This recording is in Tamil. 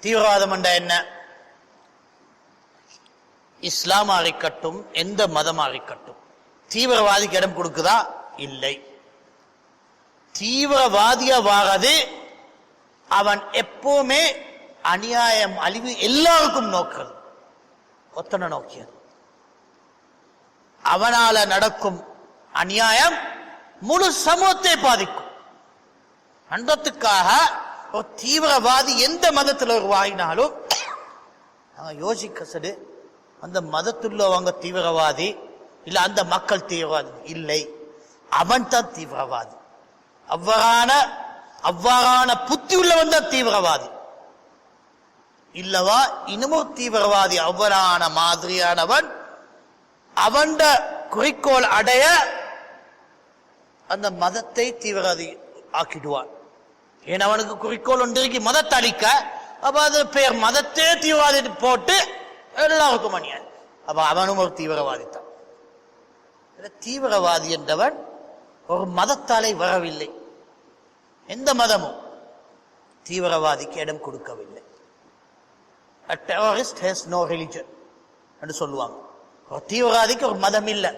தீவிரவாதம் என்ற என்ன? இஸ்லாம் இருக்கட்டும் எந்த மதம் இருக்கட்டும் தீவிரவாதிக்கு இடம் கொடுக்குதா? இல்லை. தீவிரவாதியா வாரது அவன் எப்பவுமே அநியாயம் அழிவு எல்லாருக்கும் நோக்கிறது. ஒத்தனை நோக்கியது. அவனால நடக்கும் அநியாயம் முழு சமூகத்தை பாதிக்கும். அன்றத்துக்காக ஒரு தீவிரவாதி எந்த மதத்தில் உருவாகினாலும் அவன் யோசிக்க சடு. அந்த மதத்துள்ளவங்க தீவிரவாதி இல்லை அந்த மக்கள் தீவிரவாதி? இல்லை. அவன் தான் தீவிரவாதி. அவ்வாறான அவ்வாறான புத்தி உள்ளவன் தான் தீவிரவாதி. இல்லவா இன்னமும் தீவிரவாதி அவ்வாறான மாதிரியானவன் அவன் குறிக்கோள் அடைய அந்த மதத்தை தீவிரவாதி ஆக்கிடுவான். ஏன் அவனுக்கு குறிக்கோள் ஒன்று இருக்கு மதத்தை அழிக்க. அப்ப அது பேர் மதத்தே தீவிரவாதி போட்டு எல்லாருக்கும் அநியாயம் அப்ப அவனும் ஒரு தீவிரவாதி தான் தீவிரவாதி என்றவன் ஒரு மதத்தாலே வரவில்லை. எந்த மதமும் தீவிரவாதிக்கு இடம் கொடுக்கவில்லை. A terrorist has no religion என்று சொல்லுவாங்க. ஒரு தீவிரவாதிக்கு ஒரு மதம் இல்லை.